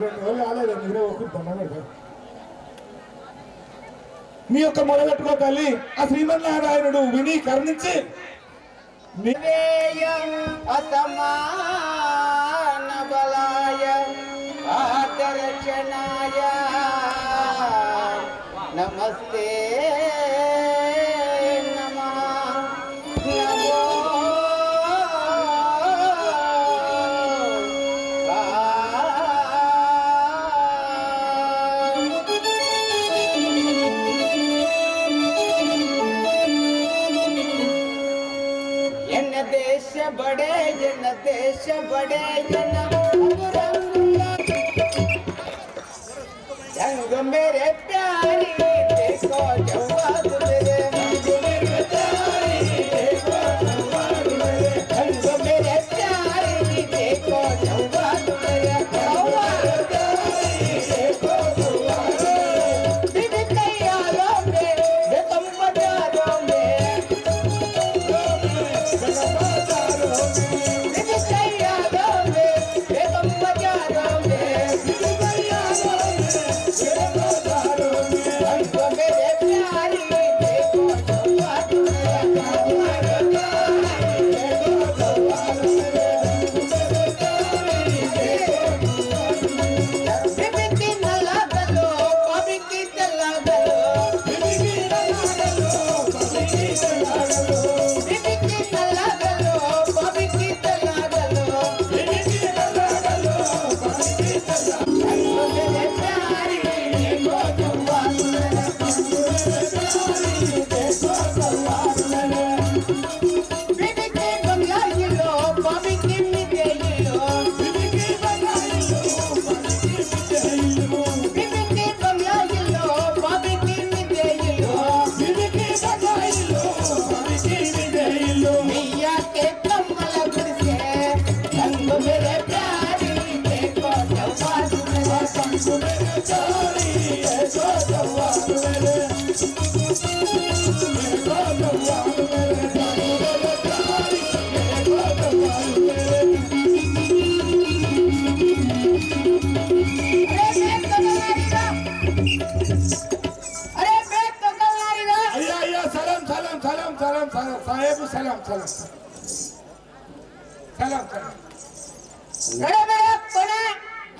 కాలేదు మీ యొక్క మొదలెట్టుకో తల్లి. ఆ శ్రీమన్నారాయణుడు విని కరుణించి అసమా ಒಡೆಯನ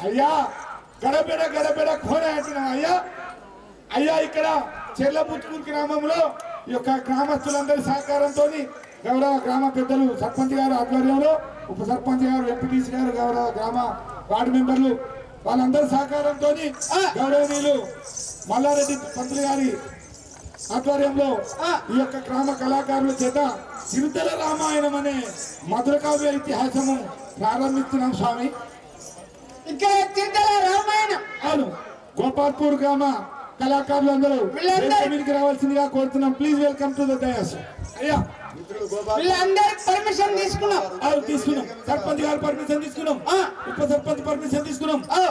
అయ్యా గడబెడ గడబెడ కోడ అయ్యా. అయ్యా ఇక్కడ చెర్లపుత్కూరు గ్రామంలో ఈ యొక్క గ్రామస్తులందరి సహకారంతో గౌరవ గ్రామ పెద్దలు సర్పంచ్ గారు ఆధ్వర్యంలో ఉప సర్పంచ్ గారు ఎంపీటీసీ గారు గౌరవ గ్రామ వార్డు మెంబర్లు వాళ్ళందరి సహకారంతో గౌరవనీయులు మల్లారెడ్డి పంతులు గారి ఆధ్వర్యంలో ఈ యొక్క గ్రామ కళాకారుల చేత చిరుతల రామాయణం అనే మధుర కావ్య ఇతిహాసము ప్రారంభిస్తున్నాం స్వామి. ఇక్కడ చిరుతల రామాయణం. అవును. గోపాల్పూర్ గ్రామ కళాకారులు అందరూ వీళ్ళందరూ- మీదకి రావాల్సిందిగా కోరుతున్నాం. Please welcome to the dais అయ్యా. పర్మిషన్ తీసుకున్నాం. అవును తీసుకున్నాం. సర్పంచ్ గారు పర్మిషన్ తీసుకున్నాం. ఆ. ఉప సర్పంచ్ పర్మిషన్ తీసుకున్నాం. ఓ,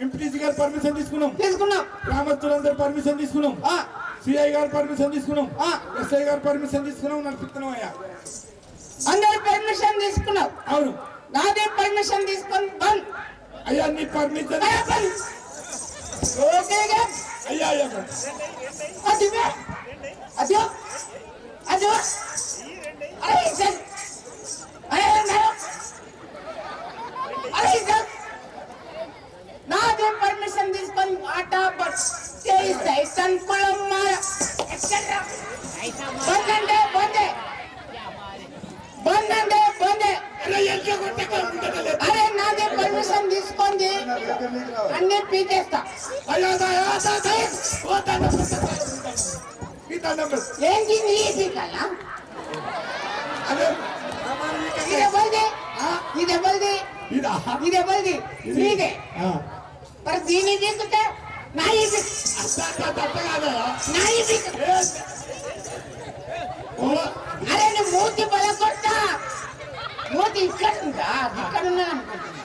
ఎంపీటీసీ గారు పర్మిషన్ తీసుకున్నాం. తీసుకున్నాం. గ్రామస్తులందరూ పర్మిషన్ తీసుకున్నాం. సిఐ గారు పర్మిషన్ తీసుకున్నాం. ఆ. ఎస్ఐ గారు పర్మిషన్ తీసుకున్నాం నడిపిస్తున్నాం అయ్యా. అందరి పర్మిషన్ తీసుకున్నాం. అవును. నాదే పర్మిషన్ తీసుకొని బంద్ అయ్యా నీ పర్మిషన్ అయ్యా, బంద్ ఓకేగా అయ్యా అయ్యా అది అదో అదో అరే సార్ అరే మేడం. అరే సార్ నాదే పర్మిషన్ తీసుకొని ఆటా బట్ అరే నాదే పర్మిషన్ తీసుకుంది అన్ని పీకేస్తా. ఏంటి నీ పీకాలా ఇది ఎవరిది ఇది? ఎవరిది ఇదా. ఎవరిది ఆ. మరి దీన్ని తీసుకుంటే నా ఇది అట్ట, అట్ట, అట్ట, అట్ట కాదయ్యా. నా ఇది ఏ, ఓ, అరే నీ మూతి బల కొట్టా మూతి ఇక్కడ ఉందా ఇక్కడ ఉన్నా అనుకుంటున్నా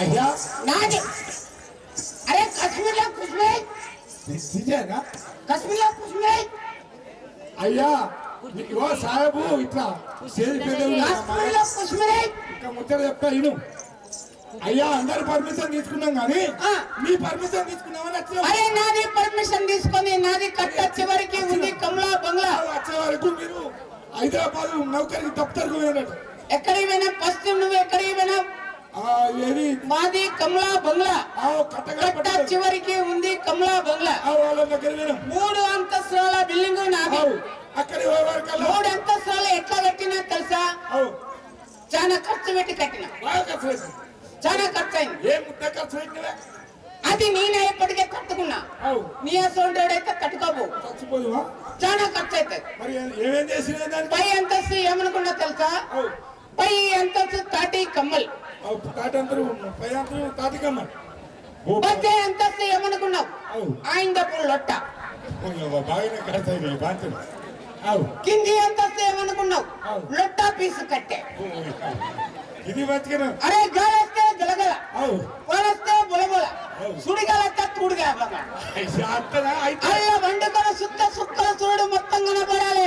అయ్యా నాది అరే కశ్మీర్లో కుష్మీర్ నిజంగా కశ్మీర్లో కుష్మీర్ అయ్యా ఇగో సాహెబు ఇట్లా చేతి పెద్దలు కాశ్మీర్లో కుష్మీర్ ఇంకా ముచ్చట చెప్తా ఇను అయ్యా అందరి పర్మిషన్ తీసుకున్నాం కానీ. మీ పర్మిషన్ తీసుకున్నామని వచ్చినాం అరే నాది పర్మిషన్ తీసుకొని నాది కట్ట చివరికి ఉంది కమలా బంగ్లా. వచ్చే వరకు మీరు హైదరాబాద్ నౌకరికి దప్తర్కు పోయినట్టు ఎక్కడికి పోయినా ఫస్ట్ నువ్వు ఎక్కడికి పోయినా? ఆ, ఏది? మాది కమలా బంగ్లా. కట్ట. చివరికి ఉంది కమలా బంగ్లా. మూడు అంతస్తుల బిల్డింగ్ నాది. మూడు అంతస్తులు ఎట్లా కట్టినా తెలుసా? చాలా ఖర్చు పెట్టి కట్టిన. బాగా ఖర్చు పెట్టింది. చాలా ఖర్చు అయింది ఏ ముద్ద ఖర్చు పెట్టినవే? అది నేనే ఎప్పటికే కట్టుకున్నా. నీ అసోంటోడైతే కట్టుకోబో. చాలా ఖర్చు అవుతుంది పై అంతస్తు ఏమనుకున్నా తెలుసా? పై అంతస్తు తాటి కమ్మల్. తాటికమ్మ ఓ. మధ్య అంతస్తు ఏమనుకున్నావు? అవు. ఆయిందప్పుడు లొట్ట. కింది అంతస్తు ఏమనుకున్నావు. లొట్ట పీసు కట్టే. ఇది గలగల. అవు. వలస్తే బులబుల. అవు. సుడిగాలస్తే తుడిగా అత్తనా అయితే. అల్ల వండుకొని సుత్త సుక్కల చూడు మొత్తం కనపడాలి.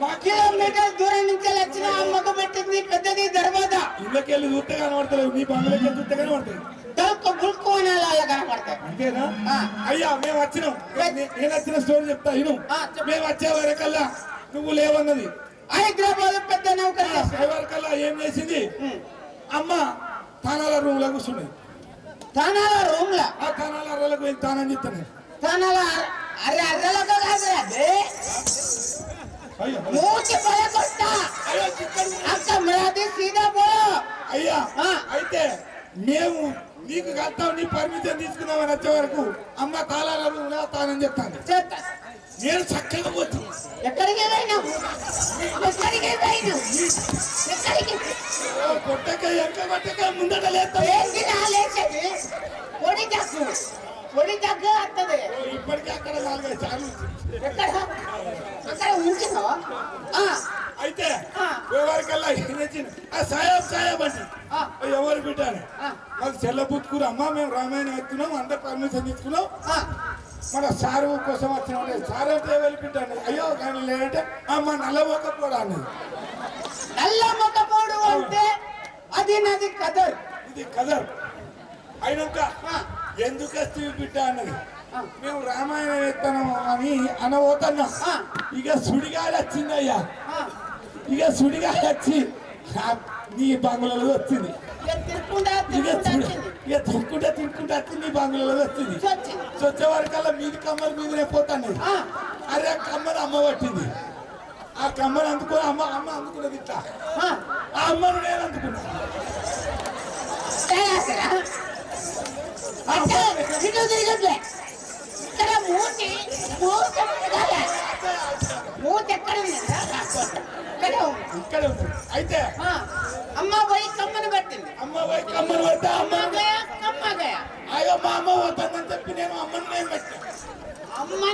మా కిలోమీటర్ దూరం నుంచి వచ్చిన అమ్మకు పెట్టింది పెద్దది దర్వాజా. ఇళ్ళకి వెళ్ళి చూస్తే కనబడతలేవు. నీ బంగ్లాకి వెళ్ళి చూస్తే కనబడతాయి తలుపు గుల్కు కనపడతాయి. అంతేనా? ఆ. అయ్యా మేము వచ్చినాం. నేను వచ్చిన స్టోరీ చెప్తా ఇను. మేము వచ్చే వరకల్లా నువ్వు లేవన్నది. హైదరాబాద్ పెద్ద నౌకరి. వచ్చే వరకల్లా ఏం చేసింది? అమ్మ తానాల రూమ్లో కూర్చున్నది తానాల రూమ్ లా ఆ తానాల అరలకు వెళ్ళి తానని చెప్తాను తానాల అర- అరే అర్రలకు బే. అయ్యా మూతి పడకొట్టా. అక్క మరాది సీదా పో. అయ్యా. అయితే మేము నీకు కడతాం నీ పర్మిషన్ తీసుకుందామని వచ్చే వరకు అమ్మ తాళాల రూమ్లో తానని చెప్తాను చేస్తా నేను చక్కగా పోతుంది ఎక్కడికి పోయినావు ఎక్కడికి పోయినావు ఎక్కడికి? కొట్టక ఎంక కొట్టక ముందట లేస్తా ఏంటి రాలేసేది పొడి తగ్గు పొడి తగ్గు వస్తుంది ఇప్పటికీ అక్కడ నాలుగైదు సార్లు ఎక్కడ? అక్కడ ఉంచినావా ఆ, అయితే. ఎవరికల్లా సాయబ్ సాయబ్. ఎవరు ఆ. వాళ్ళు చెల్లబుత్తుకురు అమ్మ మేము రామాయణం ఎత్తున్నాం అందరు పర్మిషన్ తీసుకున్నాం. మన సారు కోసం వచ్చిన సార్ అంటే బిడ్డాను అయ్యో కానీ లేదంటే అమ్మ నల్లబోకపోడా అన్నది నల్ల మొక్కపోడు అంటే అది నాది కదర్. ఇది కదర్. అయినాక ఎందుకు వస్తే బిడ్డ అన్నది. మేము రామాయణం ఎత్తాను అని అనబోతున్నాం. ఇక సుడిగాలి వచ్చిందయ్యా. ఇక సుడిగాలి వచ్చి నీ బంగ్లాలో వచ్చింది. ఇక తిరుక్కుంటా ఇక తిరుక్కుంటా చూడు, వచ్చింది. ఇక తిరుక్కుంటా తిరుక్కుంటా వచ్చింది నీ బంగ్లాలో వచ్చింది వచ్చింది. వచ్చే వరకల్లా మీది కమ్మల మీదనే పోతాను. అరే ఆ కమ్మని అమ్మ పట్టింది. ఆ కమ్మని అందుకుని అమ్మ అమ్మ అందుకున్నది ఇట్లా. ఆ, అమ్మను నేను అందుకున్నా. ఇక్కడే ఉంది. అయితే ఆ, అమ్మ పోయి కమ్మని పట్టింది అమ్మ పోయి కమ్మని పడితే అమ్మ అయ్యో మా అమ్మ పోతుందని చెప్పి నేను అమ్మని నేను అమ్మ?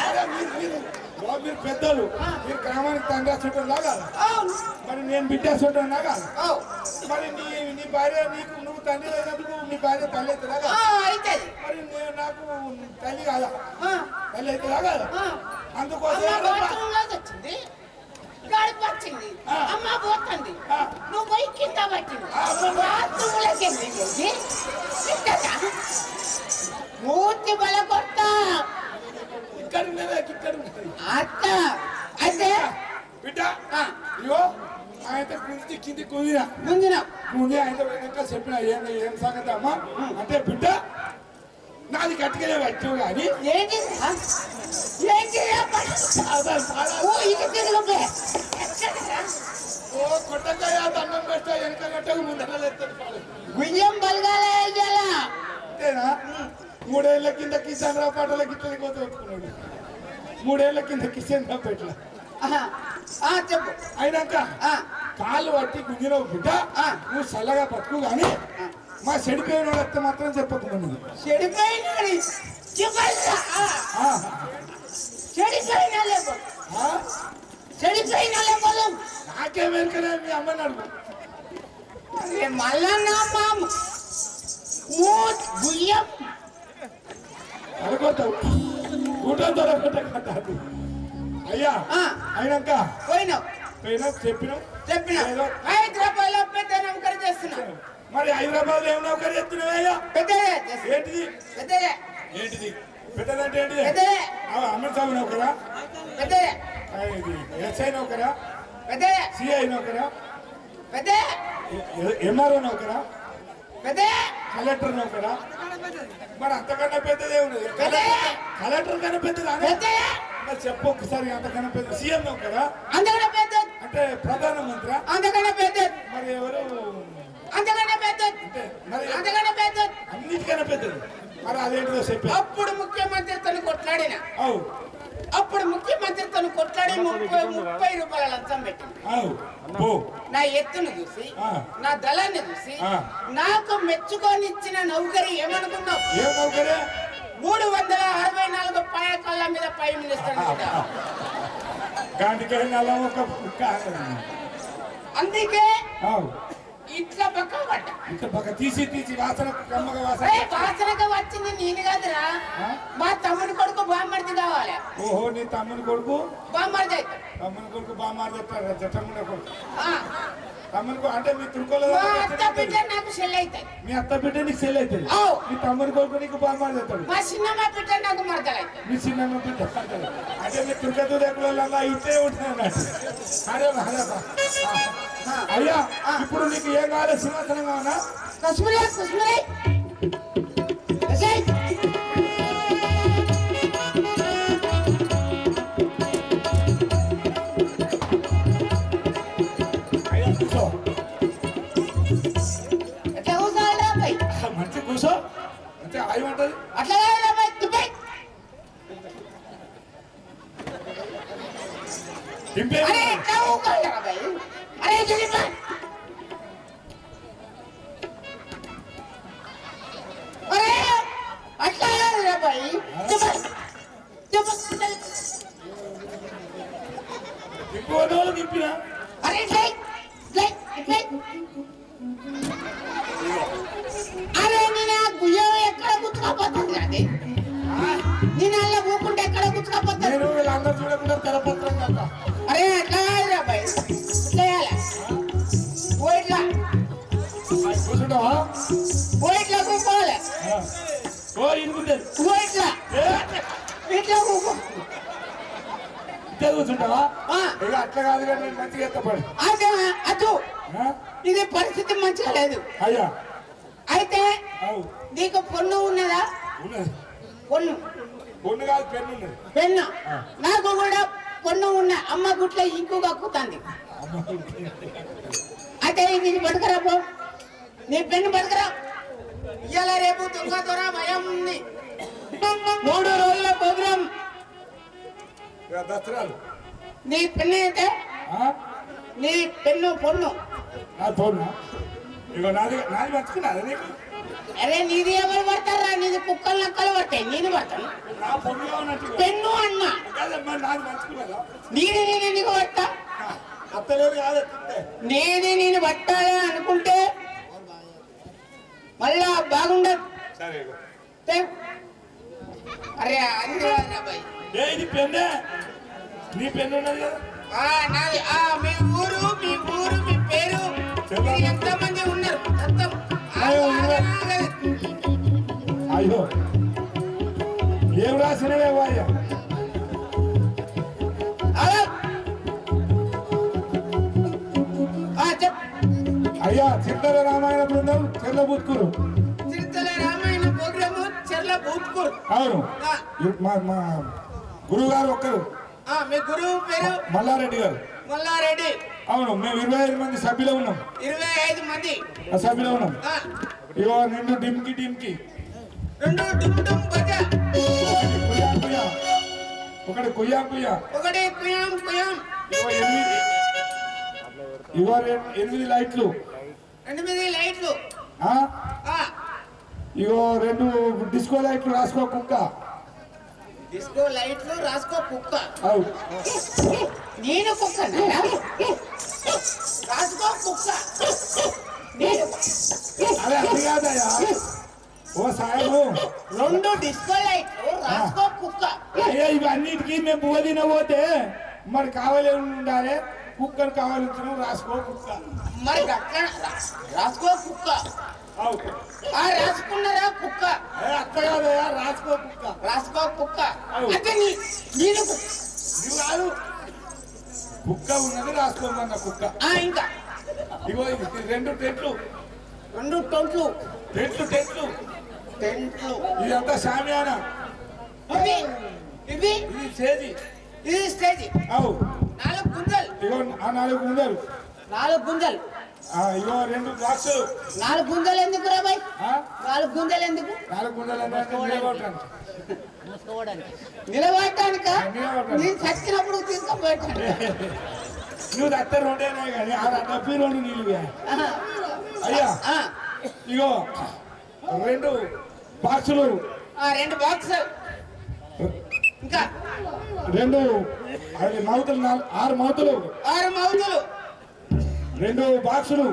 అరే మీరు పెద్దలు మీరు గ్రామానికి తండ్రి చుట్టం లాగా మరి నేను బిడ్డ చుట్టం లాగా. మరి నీ నీ భార్య నీకు నువ్వు తండ్రి అయినందుకు నీ భార్య తల్లి ఆ, అయితది మరి నేను నాకు తల్లి కాదా తల్లి కాదా ఆ. అందుకోసం గడిపి వచ్చింది. అమ్మ పోతుంది. నువ్వు పోయి కింద పట్టింది ఆ, అమ్మ. బాత్రూమ్లోకి వెళ్ళింది? మూర్తి బల కొట్ట. ఇక్కడ ఉన్నదే ఇక్కడ ఉన్నది. అత్త. అయితే? బిడ్డ ఇగో ఆయన కుంది కింది కుదిరా ముందున. ముందే ఆయన పోయినాక చెప్పిన ఏం ఏం సంగతి అమ్మా? అంటే బిడ్డ నాది గట్టిగానే వచ్చావు కానీ ఏంటి? ఓ ఇది తిరుగులే ఎక్కడరా? ఓ కొట్టకాయ దండం పెడతా వెనక గట్టకు ముందర లేస్తాడు పాలు. బియ్యం బలగాలే ఇయ్యాలా. అంతేనా? మూడేళ్ళ కింద కిసాన్ రావు పాటల గిట్టలు కోత పెట్టుకున్నాడు. మూడేళ్ళ కింద కిసాన్ రావు. ఆ, చెప్పు. అయినాక ఆ, కాళ్ళు పట్టి గుంజినవు బిడ్డ ఆ. నువ్వు చల్లగా బతుకు కానీ మా చెడిపోయిన వాడు మాత్రం చెప్పకుండా చెడిపోయినా లేవు నాకేమేరుకనే మీ అమ్మని అడుగు అరే మళ్ళా అనుకోతావు కూటం దొరకట్టు అయ్యా ఆ. అయినాక? పోయినావు. పోయినా చెప్పినాం చెప్పిన. హైదరాబాద్లో పెద్ద నమ్మకం చేస్తున్నా. మరి హైదరాబాద్ ఏం నౌకరీ ఎత్తున్నావా అయ్యా? పెద్దదే. ఏంటిది? పెద్దదే. ఏంటిది? పెద్దదంటే ఏంటిది? పెద్దదే. అమర్ సాబు నౌకరా? పెద్దదే. ఆ, ఇది ఎస్ఐ నౌకరా? పెద్దదే. సిఐ నౌకరా? ఎంఆర్ఓ నౌకరా? కలెక్టర్ నౌకరా? మరి అంతకన్నా పెద్దదే ఉన్నది. కలెక్టర్ కలెక్టర్ కన్నా పెద్దదా పెద్దదే. మరి చెప్పు ఒకసారి అంతకన్నా పెద్ద సీఎం నౌకరా? అంటే ప్రధానమంత్రి? అంతకన్నా పెద్దది. మరి ఎవరు? అంతకన్నా మరి అంతకన్నా పెద్దది. అన్నిటికన్నా పెద్దది. మరి అదేంటిదో చెప్పి అప్పుడు ముఖ్యమంత్రితో కొట్లాడిన. అవు. అప్పుడు ముఖ్యమంత్రితో కొట్లాడి ముప్పై ముప్పై రూపాయల లంచం పెట్టింది నా ఎత్తును చూసి. నా దళాన్ని చూసి. నాకు మెచ్చుకొని ఇచ్చిన నౌకరి ఏమనుకున్నావు? మూడు వందల అరవై నాలుగు పాయకాల మీద పై మినిస్టర్ అందుకే ఇట్లా పక్క పడ్డ ఇట్లా పక్క తీసి తీసి వాసన కమ్మగ వాసన. వాసనగా వచ్చింది నేను కాదురా? మా తమ్ముడి కొడుకు బామ్మర్ది కావాలి. ఓహో నీ తమ్ముని కొడుకు? బామ్మర్ది తమ్ముని కొడుకు చెప్తారు జట్టముండ కొడుకు. ఆ. తమ్ముని కొడుకు అంటే మీ తురుకోల అత్త బిడ్డ నాకు మీ అత్త బిడ్డ నీకు సెల్ అవుతుంది అవు. మీ తమ్ముని కొడుకు నీకు చెప్తాడు మా చిన్నమ్మ బిడ్డ నాకు అవుతుంది మీ చిన్న బిడ్డ. అంటే మీ తుర్కతు దగ్గర ఇట్టే ఉంటుంది అరే. అయ్యా ఇప్పుడు నీకు ఏం కావాలి? సింహాసనం కావాలా కశ్మీరీ కశ్మీరీ దింపే అరే ఎట్లా ఊరుకోవాలిరా అబ్బాయి? అరే నీకు పొన్ను ఉన్నదా? పొన్ను. పొన్ను కాదు పెన్ను పెన్ను. నాకు కూడా పొన్ను ఉన్న అమ్మ గుట్ల ఇంకు కక్కుతుంది అయితే ఇది పట్టుకురా పో. నీ పెన్ను పట్టుకురా. ఇవాళ రేపు దొంగ దొర భయం ఉంది మూడు రోజుల ప్రోగ్రాం. ఇక దసరాలు. నీ పెన్ను అయితే? నీ పెన్ను పొన్ను. నా ఫోన్ ఇగో నాది నాది మర్చుకున్నది నీకు? అరే నీది ఎవరు పడతారా? నీది కుక్కలు నక్కలు పడతాయి. నీది పడతాను. పెన్ను అన్న. నాది నేను ఎందుకు పడతా. నీది నేను పట్టాలి అనుకుంటే మళ్ళా బాగుండదు. అరే అది నీ పెన్ను? ఉన్నది కదా. ఆ నాది ఆ వాయ్యా చెప్ అయ్యా చిత్తర రామాయణ బృందం చెల్లబుత్కురు చిరుతల రామాయణ ప్రోగ్రాము చెర్ల భూత్కూర్ అవును మా మా గురువు గారు ఒక్కరు ఆ, మీ గురువు పేరు మల్లారెడ్డి గారు మల్లారెడ్డి అవును మేము ఇరవై ఐదు మంది సభ్యులు ఉన్నాం ఇరవై ఐదు మంది ఆ సభ్యులు ఉన్నాం ఆ, ఇగో నిండు డిమ్కి డిమ్కి రెండు డుమ్ డుమ్ బజ ఒకటి కుయా కుయా ఒకటి కుయాం కుయాం ఇగో ఎనిమిది. లైట్లు. ఎనిమిది లైట్లు. ఆ? ఆ, ఇగో రెండు డిస్కో లైట్లు రాసుకో కుక్క. డిస్కో లైట్లు రాసుకో కుక్క. అవు నేను కుక్క రాసుకో కుక్క. నేను అదే అది కాదయ్యా. ఓ సాయము రెండు డిస్కో లైట్లు రాసుకో కుక్క. అయ్యా ఇవన్నిటికీ మేము పువ్వ తినబోతే మరి కావాలి ఉండాలి. కుక్కను కావాలించిన రాసుకో కుక్క. మరి అట్లా రాసుకో కుక్క. రాసుకున్నారా కుక్క? అత్త కాదయ్యా రాసుకో కుక్క. రాసుకో కుక్క. అంటే నీ నేను కాదు. కుక్క ఉన్నది రాసుకోమన్న కుక్క. ఆ, ఇంకా. ఇగో రెండు టెంట్లు. రెండు టొంట్లు. టెంట్లు టెంట్లు. టెంట్లు. ఇదంతా షామియానా ఇవి ఇవి ఇది చేది ఇది స్టేజ్. అవు. నాలుగు గుంజలు. ఇగో ఆ నాలుగు ఉండరు నాలుగు గుంజలు. ఆ, ఇగో రెండు బాక్సులు నాలుగు గుంజలు ఎందుకు రా బాయ్? ఆ, నాలుగు గుంజలు ఎందుకు? నాలుగు గుండెలు అంటే నిలబడటానికి. నేను చచ్చినప్పుడు తీసుకుపోయాను. నువ్వు దత్త రెండేనే కానీ ఆ డబ్బి రెండు నీళ్ళు అయ్యా. ఇగో రెండు. బాక్సులు రెండు బాక్స్ ఇంకా. రెండు మౌతులు ఆరు మౌతులు ఆరు మౌతులు రెండు బాక్సులు.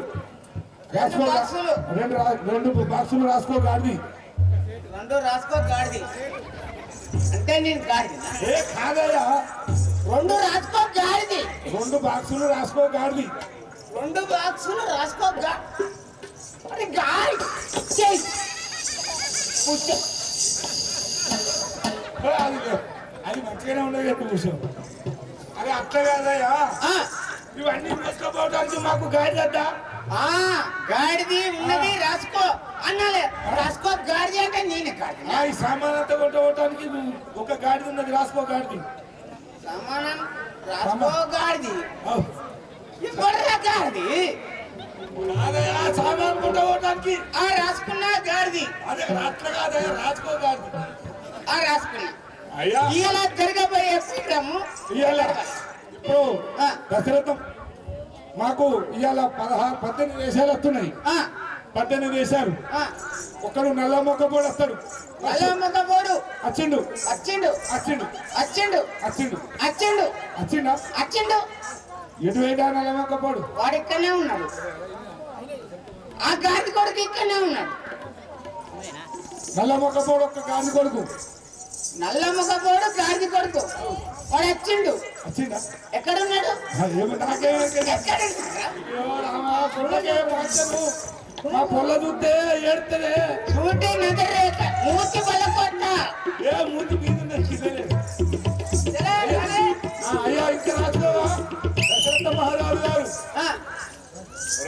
రాసుకో. రెండు రెండు బాక్సులు రాసుకో గాడిది. రెండు రాసుకో గాడిది. అంటే నేను గాడిది. ఏ కాదయ్యా. రెండు రాసుకో గాడిది. రెండు బాక్సులు రాసుకో గాడిది. రెండు బాక్సులు రాసుకో గాడి చెయ్. కూర్చో. ఏ, అది అది మంచిగానే ఉండదు కదా కూర్చో అరే అట్లా కాదయ్యా ఆ, ఇవన్నీ వేసుకోపోవడానికి మాకు గాడి వద్దా ఆ, గాడిది ఉన్నది రాసుకో అన్నాలే రాసుకో గాడిది అంటే నేనే గాడిది ఆ, ఈ సామాన్ అంతా కొట్టడానికి ఒక గాడిది ఉన్నది రాసుకో గాడిది సమానం రాసుకో గాడిది అవు. ఎవడ్రా గాడిది కాదయ్యా సామాన్ ఆ రాసుకున్నా గాడిది. అదే అట్లా కాదయ్యా రాసుకో గాడిది. ఆ రాసుకున్నా. అయ్యా. ఇలా జరగబోయే ప్రోగ్రాము ఇవాళ ఇప్పుడు. దశరథం మాకు ఇవాళ పదహారు పద్దెనిమిది దేశాలు వస్తున్నాయి. ఆ, పద్దెనిమిది దేశాలు. ఆ, ఒక్కడు నల్ల మొక్కపోడు వస్తాడు. నల్లమ్మక పోడు. వచ్చిండు వచ్చిండు వచ్చిండు వచ్చిండు వచ్చిండు వచ్చిండు వచ్చిండా వచ్చిండు ఎటు వేయడా నల్ల మొక్కపోడు వాడు ఇక్కడనే ఉన్నాడు. ఆ గాడి కొడుకు ఇక్కడనే ఉన్నాడు. నల్ల మొక్కపోడు ఒక్క గాంధీ కొడుకు. నల్లమ్మక పోడు గాడి కొడుకు. వాడు వచ్చిండు ఎక్కడ ఉన్నాడు. మా పొల్ల చూస్తే ఏడుతుంది. చూటి నగరేఖ మూతి బలకొట్ట. ఏ మూతి మీద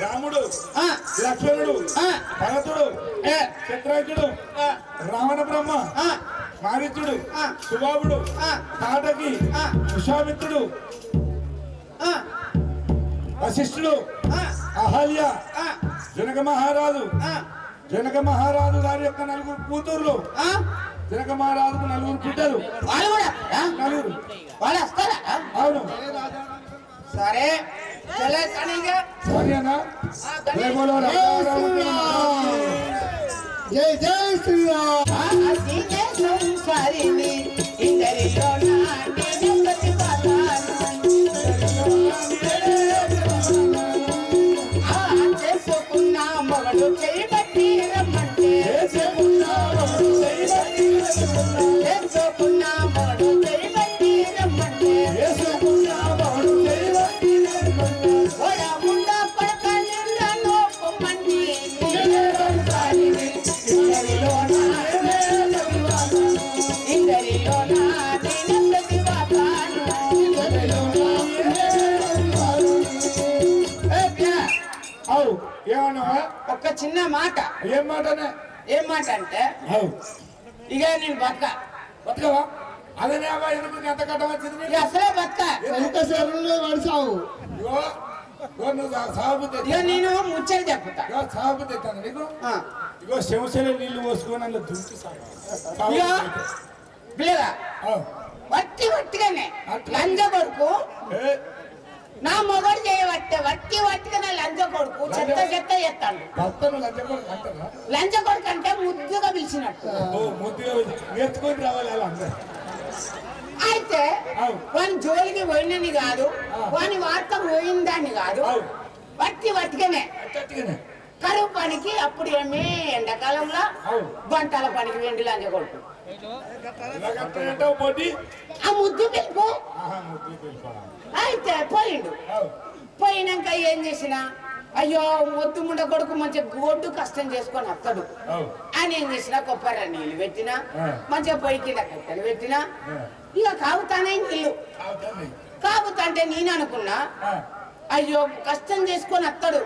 రాముడు లక్ష్మణుడు భరతుడు ఆ, రావణ బ్రహ్మ ఆ. సుబాబుడు. తాటకి. విశ్వామిత్రుడు వశిష్ఠుడు అహల్య జనక మహారాజు జనక మహారాజు గారి యొక్క నలుగురు కూతుర్లు. జనక మహారాజుకు నలుగురు బిడ్డలు? నలుగురు. అవును. సరే. సరేనా జై బోలో రామ ఏం మాటనే ఏం మాట అంటే అవు ఇక నేను బతక బతకవా అదనే అవ్వ ఎందుకు నీకు ఎంత కట్టం వచ్చింది ఇక నీకు? అసలే బతక ఎంత శరణంలో పడిచావు ఇగో ఇగో నువ్వు సాగుబుద్ధి ఇక నేను ముచ్చట చెప్పుతా ఇగో సాగుబుద్ధి ఎత్తాను నీకు ఆ, ఇగో శివశైలి నీళ్ళు పోసుకొని నా మొగడు చేయబట్టే వట్టి వట్టిగానే లంజ కొడుకు చెత్త చెత్త భర్తను అంటారా? లంజ కొడుకు అంటే ముద్దుగా పిలిచినట్టు. ఓ ముద్దుగా వచ్చి నేర్చుకొని రావాలి అలా అందరూ. అయితే. వాని జోలికి పోయినని కాదు. వాని వార్త పోయిందని కాదు. వట్టి వట్టిగానే. కరువు పనికి అప్పుడు ఏమి ఎండాకాలంలో. బంటాల పనికి వెండి లంజ కొడుకు. ఆ ముద్దు పిలుపా. అయితే పోయిండు. పోయినాక ఏం చేసిన అయ్యో మొద్దు ముండ కొడుకు మంచిగా గోడ్డు కష్టం చేసుకొని వస్తాడు. అని ఏం చేసిన కొబ్బరి నీళ్ళు పెట్టినా. మంచిగా పొయ్యి కింద కట్టెలు పెట్టినా. ఇక కావుతానే నీళ్ళు. కాపుతంటే నేను అనుకున్నా. అయ్యో కష్టం చేసుకొని వస్తాడు.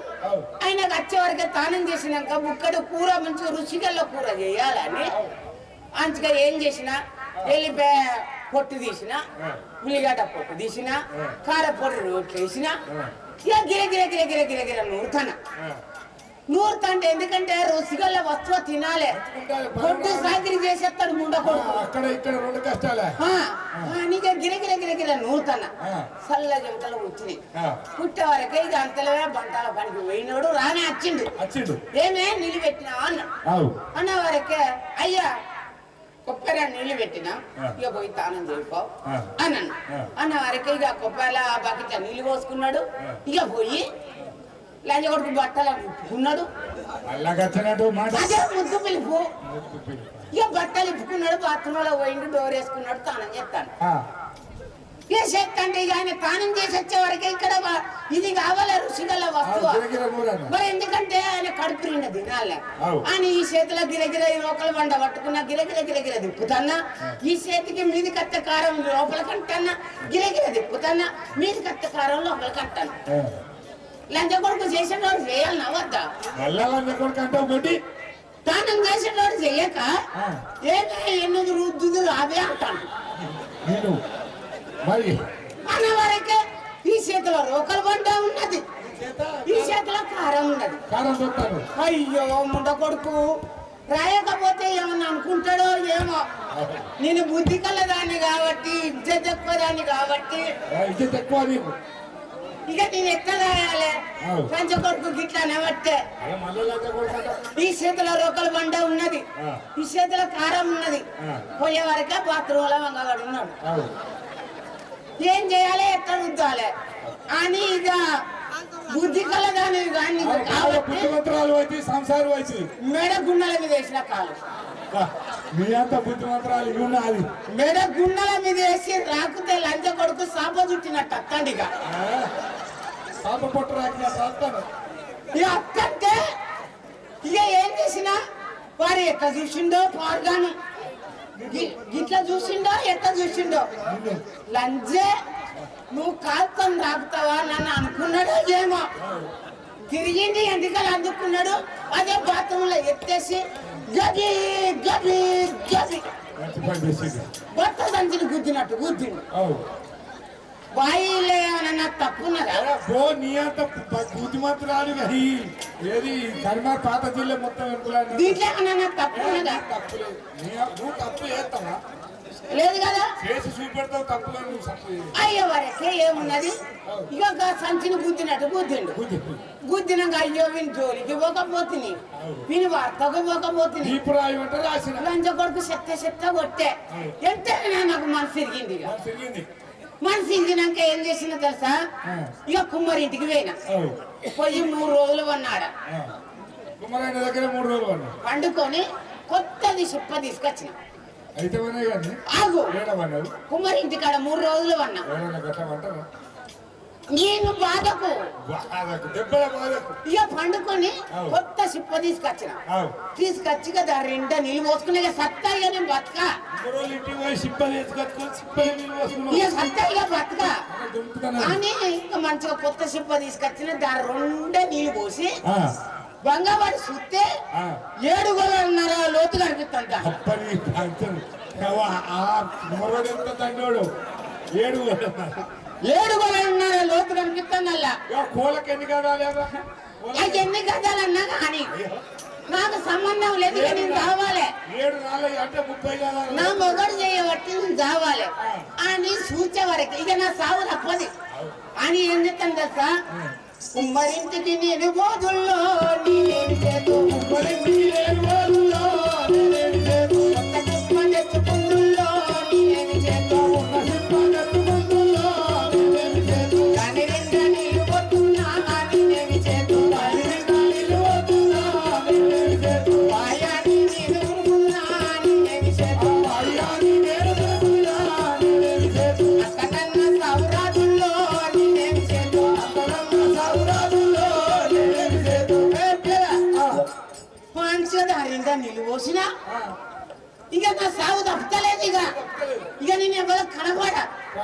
ఆయనకు వచ్చే వరకే తానం చేసినాక ముక్కడు కూర మంచిగా రుచిగల్ల కూర చేయాలని అంతగా ఏం చేసిన వెళ్ళిపోయి పొట్టు తీసిన. ఉల్లిగడ్డ పొట్టు తీసిన. కారపొడి రోట్లు వేసిన. ఇక గిర గిర గిర గిర గిర గిర నూరుతాన. నూరుతంటే ఎందుకంటే రుచిగల్ల వస్తువు తినాలి పొట్టు సాగిరి చేసేస్తాడు ముండ ఆ, కొడుకు అక్కడ ఇక్కడ రెండు కష్టాలే ఆ, ఆ, నీకే గిర గిర గిర గిర నూరుతాన. చల్ల చెమటలు వచ్చినాయి. పుట్టే వరకే ఇక బంటాల పనికి పోయినోడు రానే వచ్చిండు ఏమే నిలబెట్టినా అన్న అన్న వరకే అయ్యా కొబ్బరి నీళ్ళు పెట్టినా. ఇక పోయి తానం చేయిపో ఆ. అన్నాను ఆ. అన్న వరకే ఇక ఆ బకెట్ నీళ్ళు పోసుకున్నాడు. ఇక పోయి లంజ కొడుకు బట్టలు ఇప్పుకున్నాడు అదే ముద్దు పిలుపు ముద్దు పిలుపా. ఇక బట్టలు ఇప్పుకున్నాడు బాత్రూంలో పోయిండు డోర్ వేసుకున్నాడు తానం చేస్తాను ఇక ఆయన తానం చేసి వచ్చే వరకే ఇక్కడ ఇది కావాలా రుచిగల అవు, వస్తువు. మరి ఎందుకంటే ఆయన కడుపు నిండా తినాలే. అవు. అని ఈ చేతిలో గిరగిర ఈ రోకల బండ పట్టుకున్న గిరగిర గిరగిర దిప్పుతాన్నా ఈ చేతికి మీది కత్త కారం లోపల కంటన్నా. గిరగిర దిప్పుతాన్నా మీది కత్త కారం లోపల కంటాను ఆ. లంచ కొడుకు చేసేటోడు చేయాలన్నా వద్దా. మళ్ళా కొడుకు అంటావు పోటీ దానం చేసేటోడు చెయ్యక ఆ. ఏమే ఎన్నది రుద్దుదు రావే అంటాను. నేను మరి? అన్న వరకే ఈ చేతిలో రోకల బండ ఉన్నది. ఈ చేతిలో కారం ఉన్నది. అయ్యో ముండ కొడుకు. రాయకపోతే ఏమన్నా అనుకుంటాడో ఏమో. నేను బుద్ధి కలదాన్ని కాబట్టి ఇజ్జత్ ఎక్కువ దాన్ని కాబట్టి ఇది ఎక్కువ ఇక నేను ఎక్కడ రాయాలి. పంచ కొడుకు గిట్లా అంటావు ఈ చేతిలో రోకల బండ ఉన్నది. ఈ చేతిలో కారం ఉన్నది. పోయే వరకే బాత్రూమ్లో వంగవాడు ఉన్నాడు. ఏం చేయాలి? ఎట్లా రుద్దాలి? అని ఇక బుద్ధి కలదాని కానీ అయితే సంసారం అయితే మెడ గుండెల మీద వేసిన కాలు మీ అంత బుద్ధిమంతరాలు ఇవి ఉన్నది మెడ గుండెల మీద వేసి రాకుతే లంచ కొడుకు సాప చుట్టినట్టు అత్తండిగా పాప పొట్టు రాకిన ఇక అత్తంటే ఇక ఏం చేసినా? వాడు ఎట్లా చూసిండో గి- గిట్లా చూసిండో ఎట్లా చూసిండో? లంజే నువ్వు కాల్తం రాకుతావా నన్ను అనుకున్నాడో ఏమో. తిరిగింది ఎందుకని అందుకున్నాడు? అదే బాత్రూమ్లో ఎత్తేసి మంచి పని చేసింది కొత్త సంచిని గుద్దినట్టు గుద్దిండు. ఏమన్నా తప్పున్నదా నీ అంత కానీ ఏది పాత జిల్లా మొత్తం వెనుకలాంటి దీంట్లో ఏమన్నా తప్పున్నదా తప్పులేదు నీ- నువ్వు తప్పు చేస్తావా లేదు కదా చేసి చూపెడతావు తప్పులేదు నువ్వు తప్పు. అయ్యో వరకే ఏమున్నది ఇక సంచిని గుద్దినట్టు గుద్దిండు. గుద్దినాక అయ్యో వీని జోలికి పోకపోతుంది వీని వార్తకు పోకపోతుంది రాసిన లంచ కొడుకు చెత్త చెత్త కొట్టే ఎంతైనా నాకు మనసు తిరిగింది మనసు ఏం చేసిన తెలుసా? ఇక కుమ్మరింటికి పోయినా. అవు పోయి మూడు రోజులు ఉన్నాడు. ఆ. కుమారాయన దగ్గర మూడు రోజులు పండుకొని కొత్తది చెప్ప తీసుకొచ్చిన. అయితే ఉన్నాయి కానీ ఆగు. ఏడమన్నారు కుమ్మరింటి కాడ మూడు రోజులు ఉన్నా. నేను బాధకు ఇక పండుకొని. కొత్త సిప్ప తీసుకొచ్చిన. తీసుకొచ్చి కదా రెండో నీళ్ళు పోసుకునే ఇక సత్తా ఇక నేను బతక. ఇక సత్తా ఇక బతక. అని ఇంకా మంచిగా కొత్త సిప్ప తీసుకొచ్చిన దాని రెండే నీళ్ళు పోసి సుత్తే ఆ. ఏడు గోళన్నర లోతు కనిపిస్తుంట. మొరడు ఎంత తండోడు? ఏడు ఏడు గోళన్నర లోతు కనిపిస్తుందల్లా కోళ్ళకి ఎన్ని కావాలి అది ఎన్ని గదాలన్నా కానీ నాకు సంబంధం లేదు ఇక నేను కావాలి నా మొగడు చేయబట్టి నేను చావాలి. అని సూచే వరకు ఇక నా సావు తప్పది. అని ఏం చెప్తాను తెలుసా నేను బోధుల్లో ఉమ్మరింటికి నేను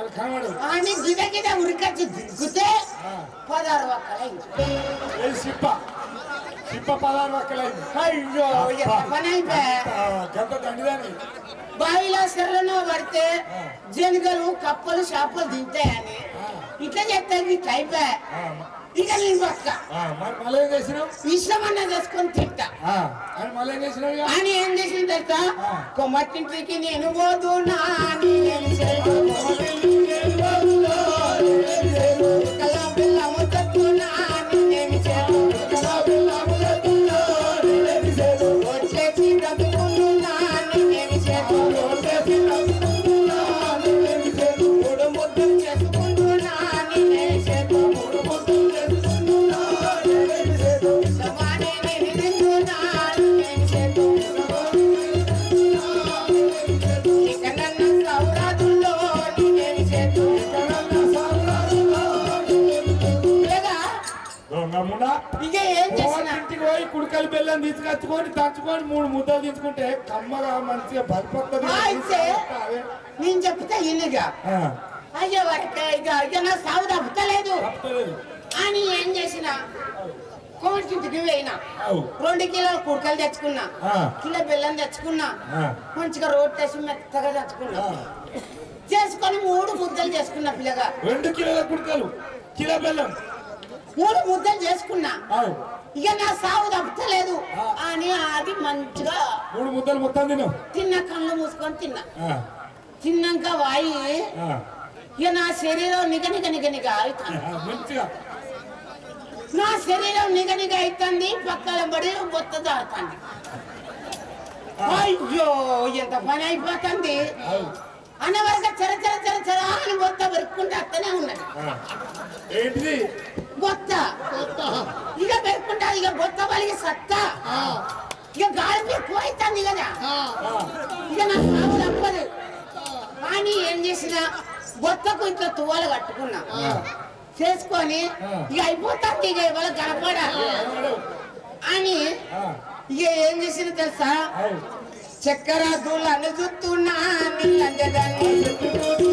గిద గిద ఉరికొచ్చి దిక్కుతే పదహారు ఒక్కలైంది ఏది సిప్ప? సిప్ప పదహారు వక్కలైంది. అయ్యో ఎంత పని అయిపోయా గంట దండిదాని. బావిలో సెర్రలో పడితే జనుగలు కప్పలు చేపలు తింటాయని. ఇట్లా చెప్తాను ఇట్లా అయిపోయా ఇక నేను ఇష్టమన్నా చేసుకొని తింటా. అని ఏం చేసిన తెలుసా? కొమ్మటింటికి నేను పోదు బెల్లం తీసుకొచ్చుకొని దంచుకొని మూడు ముద్దలు తీసుకుంటే కమ్మగా మంచిగా ఆ, అయితే నేను చెప్తే ఇల్లుగా అయ్యే వరకు ఇక ఇక నా సాగు తప్పలేదు అని ఏం చేసిన? కోటింటికి పోయినా. రెండు కిలోల కుడకలు తెచ్చుకున్నా. కిలో బెల్లం తెచ్చుకున్నా. మంచిగా రోడ్ వేసి మెత్తగా తెచ్చుకున్నా. చేసుకొని మూడు ముద్దలు చేసుకున్నా పిల్లగా. రెండు కిలోల కుడికలు. కిలో బెల్లం. మూడు ముద్దలు చేసుకున్నా. ఇక నా సాగు తప్పుతలేదు. అని అది మంచిగా మూడు ముద్దలు మొత్తం తిను. తిన్న కళ్ళు మూసుకొని తిన్నా. తిన్నాక వాయి ఇక నా శరీరం నిగ నిగ నిగ నిగ అవుతుంది. నా శరీరం నిగ నిగ అవుతుంది పక్కన పడి బొత్త దాడుతుంది అయ్యో ఎంత పని అయిపోతుంది. అవు అన్నవరక చర చర చర చర అని బొత్త పెరుక్కుంటే అత్తనే. ఏంటిది? బొత్త ఇక పెరుక్కుంటా ఇక బొత్త వలిగి సత్తా. ఇక గాలి అవుతుంది కదా ఇక నా సాగు తప్పదు కానీ ఏం చేసిన? బొత్తకు ఇట్లా తువ్వాలు కట్టుకున్నా. చేసుకొని ఇక అయిపోతుంది ఇక ఇవాళ ఏమన్నాడు? అని ఇక ఏం చేసిన తెలుసా? చక్కెర దూళ్ళను చూస్తున్నా నీళ్ళంజదాన్ని మూడు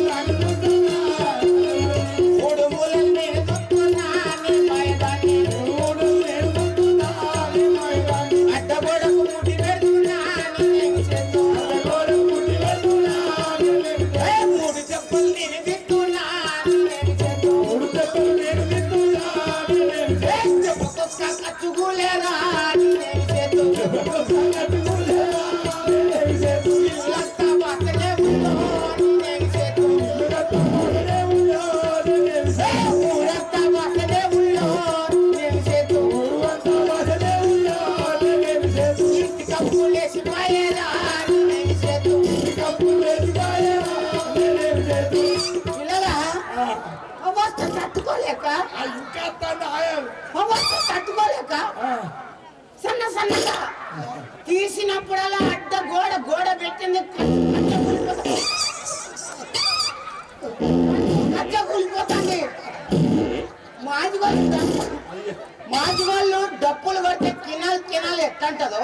తట్టుకోలేక? తట్టుకోలేక? సన్న సన్నగా? తీసినప్పుడల్లా అడ్డ గోడ గోడ పెట్టింది. కచ్చ కూలిపోతుంది. వాళ్ళు మాది వాళ్ళు డప్పులు కొడితే కినాలు కినాలు ఎట్టంటదో?